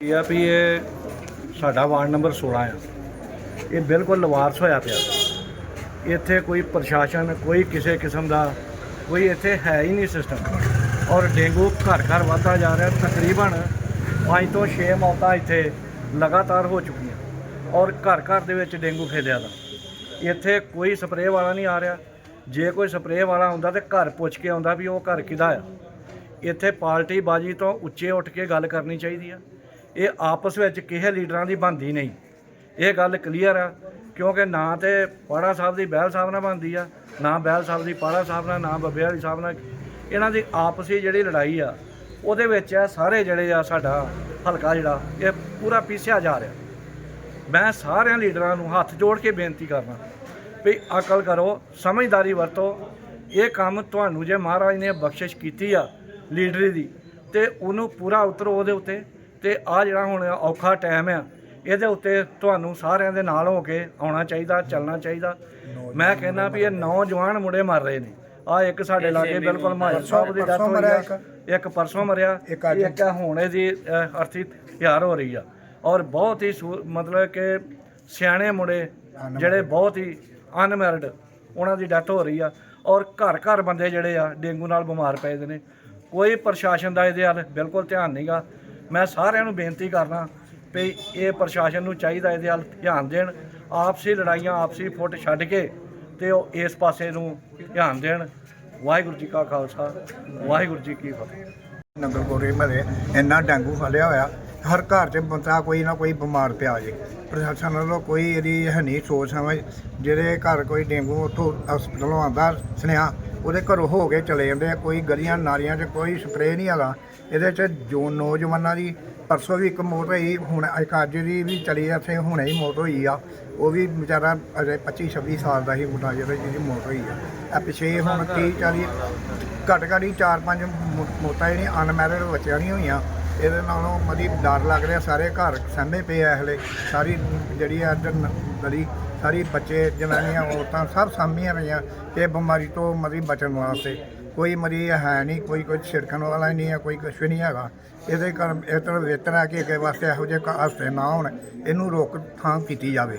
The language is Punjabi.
ਇਹ ਆ ਵੀ ਇਹ ਸਾਡਾ ਵਾਰਡ ਨੰਬਰ 16 ਆ। ਇਹ ਬਿਲਕੁਲ ਲਵਾਰਸ ਹੋਇਆ ਪਿਆ। ਇੱਥੇ ਕੋਈ ਪ੍ਰਸ਼ਾਸਨ, ਕੋਈ ਕਿਸੇ ਕਿਸਮ ਦਾ, ਕੋਈ ਇੱਥੇ ਹੈ ਹੀ ਨਹੀਂ ਸਿਸਟਮ ਔਰ ਡੇਂਗੂ ਘਰ ਘਰ ਵਧਦਾ ਜਾ ਰਿਹਾ, ਤਕਰੀਬਨ 5 ਤੋਂ 6 ਮੌਤਾਂ ਇੱਥੇ ਲਗਾਤਾਰ ਹੋ ਚੁੱਕੀਆਂ ਔਰ ਘਰ ਘਰ ਦੇ ਵਿੱਚ ਡੇਂਗੂ ਫੈਲਿਆ ਦਾ। ਇੱਥੇ ਕੋਈ ਸਪਰੇਅ ਵਾਲਾ ਨਹੀਂ ਆ ਰਿਹਾ। ਜੇ ਕੋਈ ਸਪਰੇਅ ਵਾਲਾ ਆਉਂਦਾ ਤੇ ਘਰ ਪੁੱਛ ਕੇ ਆਉਂਦਾ ਵੀ ਉਹ ਘਰ ਕਿਹਦਾ ਆ। ਇੱਥੇ ਪਾਰਟੀ ਬਾਜੀ ਤੋਂ ਉੱਚੇ ਉੱਠ ਕੇ ਗੱਲ ਕਰਨੀ ਚਾਹੀਦੀ ਆ। ਇਹ ਆਪਸ ਵਿੱਚ ਕਿਸੇ ਲੀਡਰਾਂ ਦੀ ਬਣਦੀ ਨਹੀਂ। ਇਹ ਗੱਲ ਕਲੀਅਰ ਆ, ਕਿਉਂਕਿ ਨਾ ਤੇ ਪਾੜਾ ਸਾਹਿਬ ਦੀ ਬਹਿਲ ਸਾਹਿਬ ਨਾਲ ਬਣਦੀ ਆ, ਨਾ ਬਹਿਲ ਸਾਹਿਬ ਦੀ ਪਾੜਾ ਸਾਹਿਬ ਨਾਲ, ਨਾ ਬੱਬੇ ਵਾਲੀ ਸਾਹਿਬ ਨਾਲ। ਇਹਨਾਂ ਦੀ ਆਪਸੀ ਜਿਹੜੀ ਲੜਾਈ ਆ ਉਹਦੇ ਵਿੱਚ ਆ ਸਾਰੇ ਜਿਹੜੇ ਆ ਸਾਡਾ ਹਲਕਾ ਜਿਹੜਾ, ਇਹ ਪੂਰਾ ਪੀਸਿਆ ਜਾ ਰਿਹਾ। ਮੈਂ ਸਾਰਿਆਂ ਲੀਡਰਾਂ ਨੂੰ ਹੱਥ ਜੋੜ ਕੇ ਬੇਨਤੀ ਕਰਨਾ ਵੀ ਅਕਲ ਕਰੋ, ਸਮਝਦਾਰੀ ਵਰਤੋ। ਇਹ ਕੰਮ ਤੁਹਾਨੂੰ ਜੇ ਮਹਾਰਾਜ ਨੇ ਬਖਸ਼ਿਸ਼ ਕੀਤੀ ਆ ਲੀਡਰੀ ਦੀ, ਤੇ ਉਹਨੂੰ ਪੂਰਾ ਉਤਰੋ ਉਹਦੇ ਉੱਤੇ। ਤੇ ਆ ਜਿਹੜਾ ਹੁਣ ਔਖਾ ਟਾਈਮ ਆ, ਇਹਦੇ ਉੱਤੇ ਤੁਹਾਨੂੰ ਸਾਰਿਆਂ ਦੇ ਨਾਲ ਹੋ ਕੇ ਆਉਣਾ ਚਾਹੀਦਾ, ਚੱਲਣਾ ਚਾਹੀਦਾ। ਮੈਂ ਕਹਿੰਦਾ ਵੀ ਇਹ ਨੌਜਵਾਨ ਮੁੰਡੇ ਮਰ ਰਹੇ ਨੇ। ਆ ਇੱਕ ਸਾਡੇ ਲਾਗੇ ਬਿਲਕੁਲ ਮਾਜਰ ਸਾਹਿਬ ਦੀ ਡੈਥ ਹੋਈ ਆ। ਇੱਕ। ਪਰਸੋਂ ਮਰਿਆ। ਇੱਕ ਅੱਜ। ਇੱਕ ਹੁਣ ਅਹ, ਅਰਥੀ ਤਿਆਰ ਹੋ ਰਹੀ ਆ। ਔਰ ਬਹੁਤ ਹੀ ਸੂ- ਮਤਲਬ ਕਿ ਸਿਆਣੇ ਮੁੰਡੇ ਜਿਹੜੇ ਬਹੁਤ ਹੀ ਅਨਮੈਰਿਡ ਉਹਨਾਂ ਦੀ ਡੈਥ ਹੋ ਰਹੀ ਆ। ਔਰ ਘਰ ਘਰ ਬੰਦੇ ਜਿਹੜੇ ਆ ਡੇਂਗੂ ਨਾਲ ਬਿਮਾਰ ਪਏ ਦੇ ਨੇ। ਕੋਈ ਪ੍ਰਸ਼ਾਸਨ ਦਾ ਇਹਦੇ ਵੱਲ ਬਿਲਕੁਲ ਧਿਆਨ ਨਹੀਂਗਾ ਮੈਂ ਸਾਰਿਆਂ ਨੂੰ ਬੇਨਤੀ ਕਰਨਾ ਵੀ ਇਹ ਪ੍ਰਸ਼ਾਸਨ ਨੂੰ ਚਾਹੀਦਾ ਇਹਦੇ ਵੱਲ ਧਿਆਨ ਦੇਣ। ਆਪਸੀ ਲੜਾਈਆਂ ਆਪਸੀ ਫੁੱਟ ਛੱਡ ਕੇ ਤੇ ਉਹ ਇਸ ਪਾਸੇ ਨੂੰ ਧਿਆਨ ਦੇਣ। ਵਾਹਿਗੁਰੂ ਜੀ ਕਾ ਖਾਲਸਾ, ਵਾਹਿਗੁਰੂ ਜੀ ਕੀ ਫਤਿਹ। ਨਗਰ ਗੋਰੇ ਮਹੱਲੇ, ਇੰਨਾ ਡੇਂਗੂ ਫੈਲਿਆ ਹੋਇਆ, ਹਰ ਘਰ 'ਚ ਬੰਦਾ ਕੋਈ ਨਾ ਕੋਈ ਬਿਮਾਰ ਪਿਆ ਜੇ। ਪ੍ਰਸ਼ਾਸਨ ਵੱਲੋਂ ਕੋਈ ਇਹਦੀ ਹੈ ਨਹੀਂ ਸੋਚ ਸਮਝ ਜਿਹੜੇ ਘਰ ਕੋਈ ਡੇਂਗੂ ਉੱਥੋਂ ਹਸਪਤਾਲੋਂ ਆਉਂਦਾ, ਸੁਨੇਹਾ ਉਹਦੇ ਘਰੋਂ ਹੋ ਕੇ ਚਲੇ ਜਾਂਦੇ ਆ, ਕੋਈ ਗਲੀਆਂ ਨਾਲੀਆਂ 'ਚ ਕੋਈ ਸਪਰੇਅ ਨਹੀਂ ਹੈਗਾ। ਇਹਦੇ 'ਚ ਜੋ ਨੌਜਵਾਨਾਂ ਦੀ ਪਰਸੋਂ ਵੀ ਇੱਕ ਮੌਤ ਹੋਈ, ਹੁਣ ਇੱਕ ਅੱਜ ਦੀ ਵੀ ਚਲੀ ਇੱਥੇ ਹੁਣੇ ਹੀ ਮੌਤ ਹੋਈ ਆ। ਉਹ ਵੀ ਵਿਚਾਰਾ ਅਜੇ 25 26 ਸਾਲ ਦਾ ਹੀ ਮੁੰਡਾ ਜਿਹੜਾ ਜਿਹਦੀ ਮੌਤ ਹੋਈ ਆ। ਆ ਪਿਛੇ ਹੁਣ 30 40 ਘੱਟ ਘੱਟ ਹੀ 4-5 ਮੌਤਾਂ ਜਿਹੜੀਆਂ ਅਨਮੈਰਿਡ ਬੱਚਿਆਂ ਨਹੀਂ ਹੋਈਆਂ। ਇਹਦੇ ਨਾਲੋਂ ਮਦੀ ਡਰ ਲੱਗ ਰਿਹਾ, ਸਾਰੇ ਘਰ ਸਹਿਮੇ ਪਏ ਆ ਹਲੇ। ਸਾਰੀ ਜਿਹੜੀ ਆ ਇੱਧਰ ਗਲੀ, ਸਾਰੀ ਬੱਚੇ, ਜਨਾਨੀਆਂ, ਔਰਤਾਂ ਸਭ ਸਾਂਭੀਆਂ ਪਈਆਂ। ਇਹ ਬਿਮਾਰੀ ਤੋਂ ਮਦੀ ਬਚਣ ਵਾਸਤੇ। ਕੋਈ ਮਰੀ ਹੈ ਨਹੀਂ, ਕੋਈ ਕੁਝ ਛਿੜਕਣ ਵਾਲਾ ਹੀ ਨਹੀਂ ਹੈ ਕੋਈ ਕੁਛ ਵੀ ਨਹੀਂ ਹੈਗਾ। ਇਹਦੇ ਕਾਰਨ ਇਹ ਤਰ੍ਹਾਂ ਬਿਹਤਰ ਹੈ ਕਿ ਅੱਗੇ ਵਾਸਤੇ ਇਹੋ ਜਿਹੇ ਕ- ਨਾ ਹੋਣ। ਇਹਨੂੰ ਰੋਕ ਥਾਮ ਕੀਤੀ ਜਾਵੇ।